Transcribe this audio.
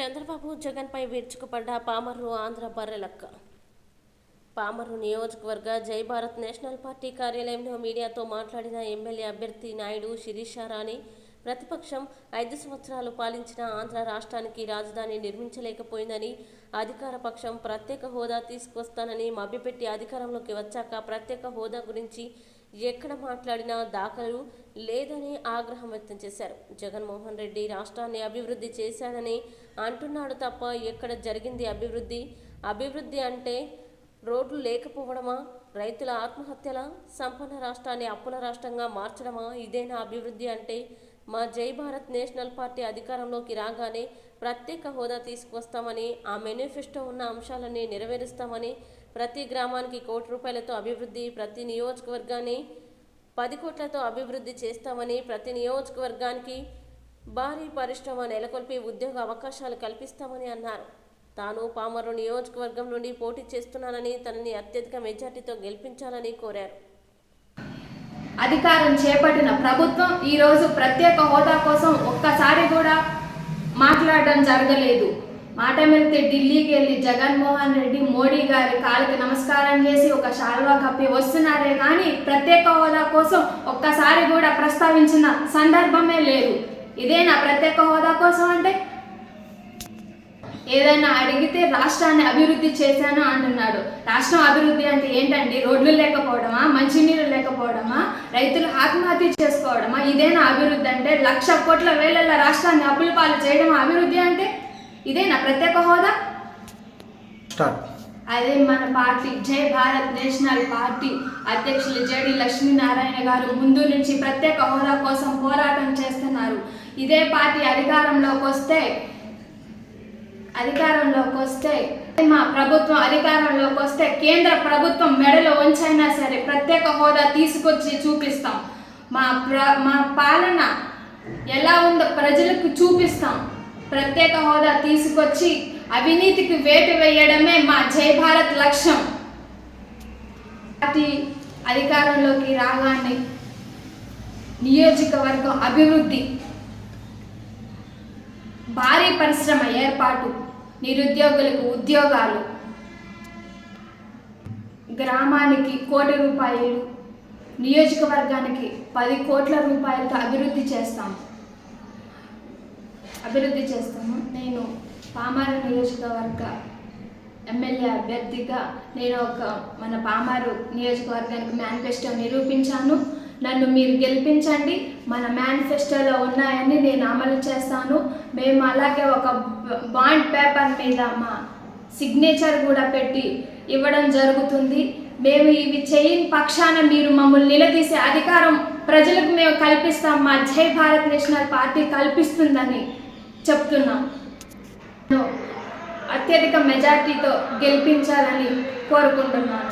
చంద్రబాబు జగన్పై విరుచుకుపడ్డ పామర్రు ఆంధ్ర బర్రెలక్క. పామర్రు నియోజకవర్గ జై భారత్ నేషనల్ పార్టీ కార్యాలయంలో మీడియాతో మాట్లాడిన ఎమ్మెల్యే అభ్యర్థి నాయుడు శిరీష రాణి ప్రతిపక్షం ఐదు సంవత్సరాలు పాలించిన ఆంధ్ర రాష్ట్రానికి రాజధాని నిర్మించలేకపోయిందని అధికార పక్షం ప్రత్యేక హోదా తీసుకొస్తానని మభ్యపెట్టి అధికారంలోకి వచ్చాక ప్రత్యేక హోదా గురించి ఎక్కడ మాట్లాడినా దాఖలు లేదని ఆగ్రహం వ్యక్తం చేశారు. జగన్మోహన్ రెడ్డి రాష్ట్రాన్ని అభివృద్ధి చేశాడని అంటున్నాడు తప్ప ఎక్కడ జరిగింది అభివృద్ధి? అభివృద్ధి అంటే రోడ్లు లేకపోవడమా? రైతుల ఆత్మహత్యల? సంపన్న రాష్ట్రాన్ని అప్పుల రాష్ట్రంగా మార్చడమా? ఇదేనా అభివృద్ధి అంటే మా జై భారత్ నేషనల్ పార్టీ అధికారంలోకి రాగానే ప్రత్యేక హోదా తీసుకువస్తామని ఆ మేనిఫెస్టో ఉన్న అంశాలన్నీ నెరవేరుస్తామని ప్రతి గ్రామానికి కోటి రూపాయలతో అభివృద్ధి ప్రతి నియోజకవర్గాన్ని పది కోట్లతో అభివృద్ధి చేస్తామని ప్రతి నియోజకవర్గానికి భారీ పరిశ్రమ నెలకొల్పి ఉద్యోగ అవకాశాలు కల్పిస్తామని అన్నారు. తాను పామరు నియోజకవర్గం నుండి పోటీ చేస్తున్నానని తనని అత్యధిక మెజార్టీతో గెలిపించాలని కోరారు. అధికారం చేపట్టిన ప్రభుత్వం ఈరోజు ప్రత్యేక హోదా కోసం ఒక్కసారి కూడా మాట్లాడడం జరగలేదు. మాట వెళ్తే ఢిల్లీకి వెళ్ళి జగన్మోహన్ రెడ్డి మోడీ గారి కాళ్ళకి నమస్కారం చేసి ఒక శాల్వా కప్పి వస్తున్నారే కానీ ప్రత్యేక హోదా కోసం ఒక్కసారి కూడా ప్రస్తావించిన సందర్భమే లేదు. ఇదేనా ప్రత్యేక హోదా కోసం అంటే ఏదైనా అడిగితే రాష్ట్రాన్ని అభివృద్ధి చేశాను అంటున్నాడు. రాష్ట్రం అభివృద్ధి అంటే ఏంటండి? రోడ్లు లేకపోవడమా? మంచినీళ్ళు లేకపోవడమా? రైతులు ఆత్మహత్య చేసుకోవడమా? ఇదేనా అభివృద్ధి అంటే లక్ష కోట్ల వేలల రాష్ట్రాన్ని అప్పుల పాలు చేయడం అభివృద్ధి అంటే? ఇదేనా ప్రత్యేక హోదా? అదే మన party Jai Bharat national party అధ్యక్షులు జేడి లక్ష్మీనారాయణ గారు ముందు నుంచి ప్రత్యేక హోదా కోసం పోరాటం చేస్తున్నారు. ఇదే పార్టీ అధికారంలోకి వస్తే అధికారంలోకి వస్తే మా ప్రభుత్వం అధికారంలోకి వస్తే కేంద్ర ప్రభుత్వం మెడలో ఉంచైనా సరే ప్రత్యేక హోదా తీసుకొచ్చి చూపిస్తాం. మా ప్ర మా పాలన ఎలా ఉందో ప్రజలకు చూపిస్తాం. ప్రత్యేక హోదా తీసుకొచ్చి అవినీతికి వేటు వేయడమే మా జై భారత్ లక్ష్యం. పార్టీ అధికారంలోకి రాగానే నియోజకవర్గం అభివృద్ధి భారీ పరిశ్రమ ఏర్పాటు నిరుద్యోగులకు ఉద్యోగాలు. గ్రామానికి కోటి రూపాయలు నియోజకవర్గానికి పది కోట్ల రూపాయలతో అభివృద్ధి చేస్తాము అభివృద్ధి చేస్తాము. నేను పామారు నియోజకవర్గ ఎమ్మెల్యే అభ్యర్థిగా నేను ఒక మన పామారు నియోజకవర్గానికి మేనిఫెస్టో నిరూపించాను. నన్ను మీరు గెలిపించండి. మన మేనిఫెస్టోలో ఉన్నాయని నేను అమలు చేస్తాను. మేము అలాగే ఒక బాండ్ పేపర్ మీద మా సిగ్నేచర్ కూడా పెట్టి ఇవ్వడం జరుగుతుంది. మేము ఇవి చేయని పక్షాన మీరు మమ్మల్ని నిలదీసే అధికారం ప్రజలకు మేము కల్పిస్తాం. మా జై భారత్ నేషనల్ పార్టీ కల్పిస్తుందని చెప్తున్నాం. అత్యధిక మెజార్టీతో గెలిపించాలని కోరుకుంటున్నాను.